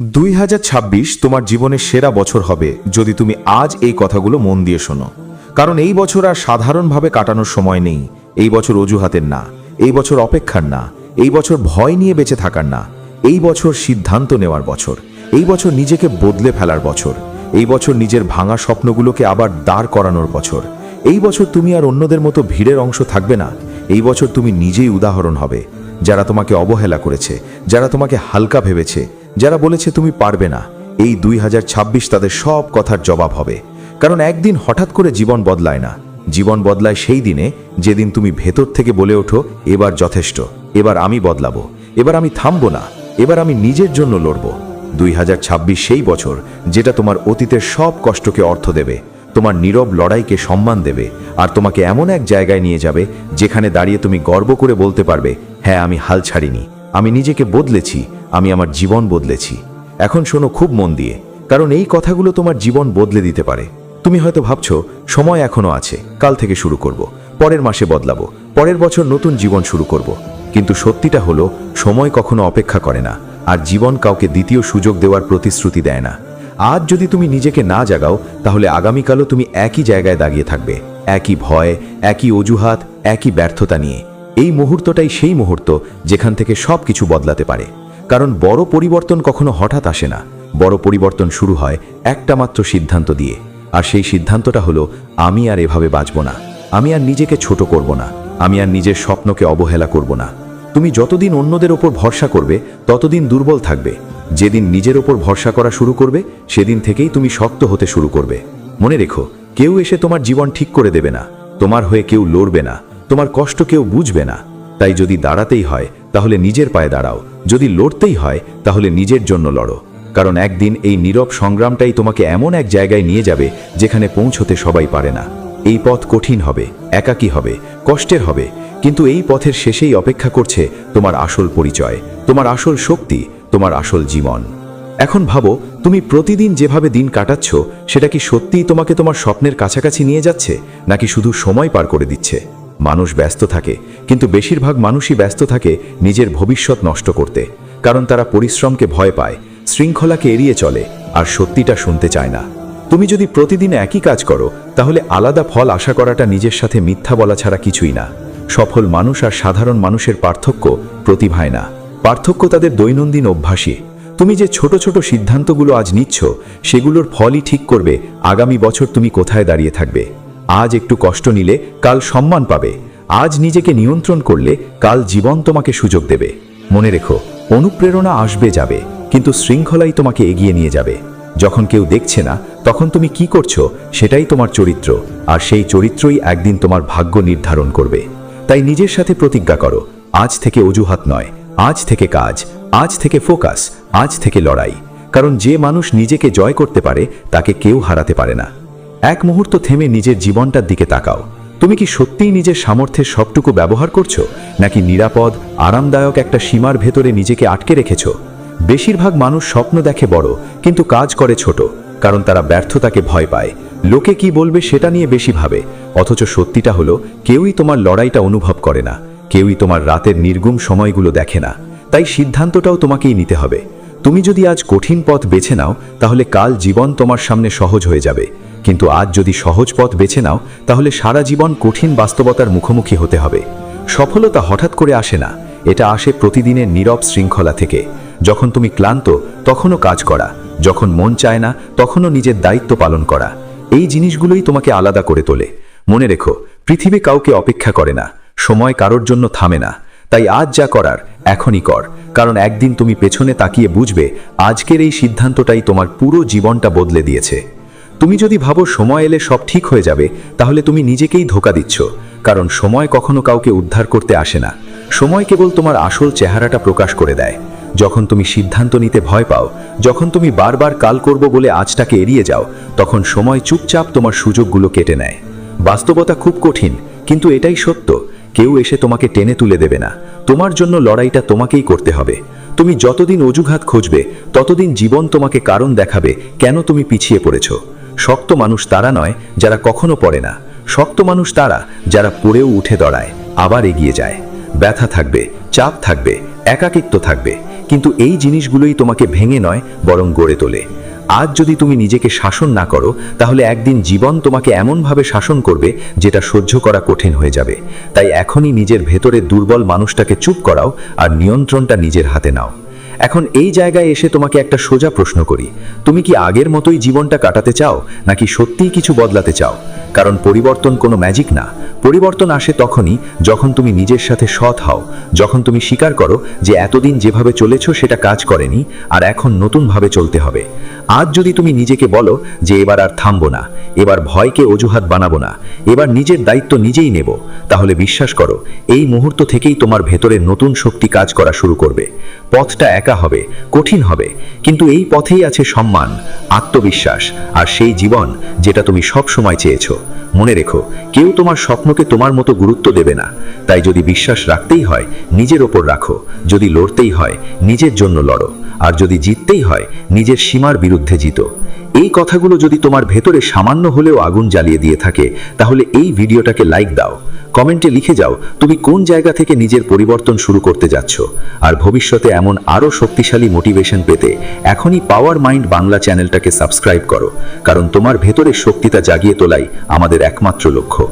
দুই হাজার ছাব্বিশ তোমার জীবনের সেরা বছর হবে যদি তুমি আজ এই কথাগুলো মন দিয়ে শোনো। কারণ এই বছর আর সাধারণভাবে কাটানোর সময় নেই। এই বছর অজুহাতের না, এই বছর অপেক্ষার না, এই বছর ভয় নিয়ে বেঁচে থাকার না। এই বছর সিদ্ধান্ত নেওয়ার বছর, এই বছর নিজেকে বদলে ফেলার বছর, এই বছর নিজের ভাঙা স্বপ্নগুলোকে আবার দাঁড় করানোর বছর। এই বছর তুমি আর অন্যদের মতো ভিড়ের অংশ থাকবে না। এই বছর তুমি নিজেই উদাহরণ হবে, যারা তোমাকে অবহেলা করেছে, যারা তোমাকে হালকা ভেবেছে যারা বলেছে তুমি পারবে না, এই দুই হাজার ছাব্বিশ তাদের সব কথার জবাব হবে। কারণ একদিন হঠাৎ করে জীবন বদলায় না। জীবন বদলায় সেই দিনে যেদিন তুমি ভেতর থেকে বলে ওঠো, এবার যথেষ্ট, এবার আমি বদলাবো, এবার আমি থামবো না, এবার আমি নিজের জন্য লড়ব। দুই হাজার ছাব্বিশ সেই বছর যেটা তোমার অতীতের সব কষ্টকে অর্থ দেবে, তোমার নীরব লড়াইকে সম্মান দেবে, আর তোমাকে এমন এক জায়গায় নিয়ে যাবে যেখানে দাঁড়িয়ে তুমি গর্ব করে বলতে পারবে হ্যাঁ আমি হাল ছাড়িনি, আমি নিজেকে বদলেছি আমি আমার জীবন বদলেছি। এখন শোনো খুব মন দিয়ে, কারণ এই কথাগুলো তোমার জীবন বদলে দিতে পারে। তুমি হয়তো ভাবছ, সময় এখনও আছে, কাল থেকে শুরু করব, পরের মাসে বদলাবো, পরের বছর নতুন জীবন শুরু করব। কিন্তু সত্যিটা হলো, সময় কখনো অপেক্ষা করে না, আর জীবন কাউকে দ্বিতীয় সুযোগ দেওয়ার প্রতিশ্রুতি দেয় না। আজ যদি তুমি নিজেকে না জাগাও, তাহলে আগামীকালও তুমি একই জায়গায় দাঁড়িয়ে থাকবে, একই ভয়, একই অজুহাত, একই ব্যর্থতা নিয়ে। এই মুহূর্তটাই সেই মুহূর্ত, যেখান থেকে সব কিছু বদলাতে পারে। কারণ বড় পরিবর্তন কখনো হঠাৎ আসে না। বড় পরিবর্তন শুরু হয় একটা মাত্র সিদ্ধান্ত দিয়ে। আর সেই সিদ্ধান্তটা হলো, আমি আর এভাবে বাঁচব না। আমি আর নিজেকে ছোট করব না। আমি আর নিজের স্বপ্নকে অবহেলা করব না। তুমি যতদিন অন্যদের ওপর ভরসা করবে, ততদিন দুর্বল থাকবে। যেদিন নিজের ওপর ভরসা করা শুরু করবে, সেদিন থেকেই তুমি শক্ত হতে শুরু করবে। মনে রেখো, কেউ এসে তোমার জীবন ঠিক করে দেবে না। তোমার হয়ে কেউ লড়বে না। তোমার কষ্ট কেউ বুঝবে না। তাই যদি দাঁড়াতেই হয়, তাহলে নিজের পায়ে দাঁড়াও। যদি লড়তেই হয়, তাহলে নিজের জন্য লড়ো। কারণ একদিন এই নীরব সংগ্রামটাই তোমাকে এমন এক জায়গায় নিয়ে যাবে, যেখানে পৌঁছতে সবাই পারে না। এই পথ কঠিন হবে, একাকী হবে, কষ্টের হবে, কিন্তু এই পথের শেষেই অপেক্ষা করছে তোমার আসল পরিচয়, তোমার আসল শক্তি, তোমার আসল জীবন। এখন ভাবো, তুমি প্রতিদিন যেভাবে দিন কাটাচ্ছ, সেটা কি সত্যিই তোমাকে তোমার স্বপ্নের কাছাকাছি নিয়ে যাচ্ছে, নাকি শুধু সময় পার করে দিচ্ছে? মানুষ ব্যস্ত থাকে, কিন্তু বেশিরভাগ মানুষই ব্যস্ত থাকে নিজের ভবিষ্যৎ নষ্ট করতে, কারণ তারা পরিশ্রমকে ভয় পায়, শৃঙ্খলাকে এড়িয়ে চলে, আর সত্যিটা শুনতে চায় না। তুমি যদি প্রতিদিন একই কাজ করো, তাহলে আলাদা ফল আশা করাটা নিজের সাথে মিথ্যা বলা ছাড়া কিছুই না। সফল মানুষ আর সাধারণ মানুষের পার্থক্য প্রতিভায় না। পার্থক্য তাদের দৈনন্দিন অভ্যাসে তুমি যে ছোট ছোট সিদ্ধান্তগুলো আজ নিচ্ছ, সেগুলোর ফলই ঠিক করবে আগামী বছর তুমি কোথায় দাঁড়িয়ে থাকবে। আজ একটু কষ্ট নিলে কাল সম্মান পাবে। আজ নিজেকে নিয়ন্ত্রণ করলে কাল জীবন তোমাকে সুযোগ দেবে। মনে রেখো, অনুপ্রেরণা আসবে যাবে, কিন্তু শৃঙ্খলাই তোমাকে এগিয়ে নিয়ে যাবে। যখন কেউ দেখছে না, তখন তুমি কি করছ সেটাই তোমার চরিত্র, আর সেই চরিত্রই একদিন তোমার ভাগ্য নির্ধারণ করবে। তাই নিজের সাথে প্রতিজ্ঞা করো, আজ থেকে অজুহাত নয়, আজ থেকে কাজ, আজ থেকে ফোকাস, আজ থেকে লড়াই। কারণ যে মানুষ নিজেকে জয় করতে পারে, তাকে কেউ হারাতে পারে না। এক মুহূর্ত থেমে নিজের জীবনটার দিকে তাকাও। তুমি কি সত্যিই নিজের সামর্থ্যের সবটুকু ব্যবহার করছ, নাকি নিরাপদ, আরামদায়ক একটা সীমার ভেতরে নিজেকে আটকে রেখেছো? বেশিরভাগ মানুষ স্বপ্ন দেখে বড়, কিন্তু কাজ করে ছোট, কারণ তারা ব্যর্থতাকে ভয় পায়। লোকে কি বলবে সেটা নিয়ে বেশি ভাবে, অথচ সত্যিটা হলো, কেউই তোমার লড়াইটা অনুভব করে না, কেউই তোমার রাতের নির্গুম সময়গুলো দেখে না। তাই সিদ্ধান্তটাও তোমাকেই নিতে হবে। তুমি যদি আজ কঠিন পথ বেছে নাও, তাহলে কাল জীবন তোমার সামনে সহজ হয়ে যাবে। কিন্তু আজ যদি সহজ পথ বেছে নাও, তাহলে সারা জীবন কঠিন বাস্তবতার মুখোমুখি হতে হবে। সফলতা হঠাৎ করে আসে না, এটা আসে প্রতিদিনের নীরব শৃঙ্খলা থেকে। যখন তুমি ক্লান্ত, তখনও কাজ করা। যখন মন চায় না, তখনও নিজের দায়িত্ব পালন করা। এই জিনিসগুলোই তোমাকে আলাদা করে তোলে। মনে রেখো, পৃথিবী কাউকে অপেক্ষা করে না, সময় কারোর জন্য থামে না। তাই আজ যা করার, এখনই কর। কারণ একদিন তুমি পেছনে তাকিয়ে বুঝবে, আজকের এই সিদ্ধান্তটাই তোমার পুরো জীবনটা বদলে দিয়েছে। তুমি যদি ভাবো সময় এলে সব ঠিক হয়ে যাবে, তাহলে তুমি নিজেকেই ধোকা দিচ্ছ, কারণ সময় কখনো কাউকে উদ্ধার করতে আসে না। সময় কেবল তোমার আসল চেহারাটা প্রকাশ করে দেয়। যখন তুমি সিদ্ধান্ত নিতে ভয় পাও, যখন তুমি বারবার কাল করব বলে আজটাকে এড়িয়ে যাও, তখন সময় চুপচাপ তোমার সুযোগগুলো কেটে নেয়। বাস্তবতা খুব কঠিন, কিন্তু এটাই সত্য। কেউ এসে তোমাকে টেনে তুলে দেবে না। তোমার জন্য লড়াইটা তোমাকেই করতে হবে। তুমি যতদিন অজুঘাত খুঁজবে, ততদিন জীবন তোমাকে কারণ দেখাবে, কেন তুমি পিছিয়ে পড়েছ। শক্ত মানুষ তারা নয়, যারা কখনো পড়ে না। শক্ত মানুষ তারা, যারা পড়েও উঠে দাঁড়ায়, আবার এগিয়ে যায়। ব্যথা থাকবে, চাপ থাকবে, একাকিত্ব থাকবে। কিন্তু এই জিনিসগুলোই তোমাকে ভেঙে নয়, বরং গড়ে তোলে। আজ যদি তুমি নিজেকে শাসন না করো, তাহলে একদিন জীবন তোমাকে এমনভাবে শাসন করবে, যেটা সহ্য করা কঠিন হয়ে যাবে। তাই এখনই নিজের ভেতরে দুর্বল মানুষটাকে চুপ করাও আর নিয়ন্ত্রণটা নিজের হাতে নাও। এখন এই জায়গায় এসে তোমাকে একটা সোজা প্রশ্ন করি। তুমি কি আগের মতোই জীবনটা কাটাতে চাও, নাকি সত্যিই কিছু বদলাতে চাও? কারণ পরিবর্তন কোনো ম্যাজিক না। পরিবর্তন আসে তখনই যখন তুমি নিজের সাথে সৎ হও, যখন তুমি স্বীকার করো যে এতদিন যেভাবে চলেছো সেটা কাজ করেনি, আর এখন নতুনভাবে চলতে হবে। আজ যদি তুমি নিজেকে বলো যে এবার আর থামবো না, এবার ভয়কে অজুহাত বানাবো না, এবার নিজের দায়িত্ব নিজেই নেব, তাহলে বিশ্বাস করো, এই মুহূর্ত থেকেই তোমার ভেতরে নতুন শক্তি কাজ করা শুরু করবে। পথটা একা হবে, কঠিন হবে, কিন্তু এই পথেই আছে সম্মান, আত্মবিশ্বাস আর সেই জীবন যেটা তুমি সব সময় চেয়েছো। মনে রেখো, কেউ তোমার স্বপ্নকে তোমার মতো গুরুত্ব দেবে না। তাই যদি বিশ্বাস রাখতেই হয়, নিজের ওপর রাখো। যদি লড়তেই হয়, নিজের জন্য লড়ো। আর যদি জিততেই হয়, নিজের সীমার বিরুদ্ধে জিতো। এই কথাগুলো যদি তোমার ভেতরে সামান্য হলেও আগুন জ্বালিয়ে দিয়ে থাকে, তাহলে এই ভিডিওটাকে লাইক দাও। কমেন্টে লিখে যাও, তুমি কোন জায়গা থেকে নিজের পরিবর্তন শুরু করতে যাচ্ছ। আর ভবিষ্যতে এমন আরও শক্তিশালী মোটিভেশন পেতে এখনই পাওয়ার মাইন্ড বাংলা চ্যানেলটাকে সাবস্ক্রাইব করো, কারণ তোমার ভেতরের শক্তিটা জাগিয়ে তোলাই আমাদের একমাত্র লক্ষ্য।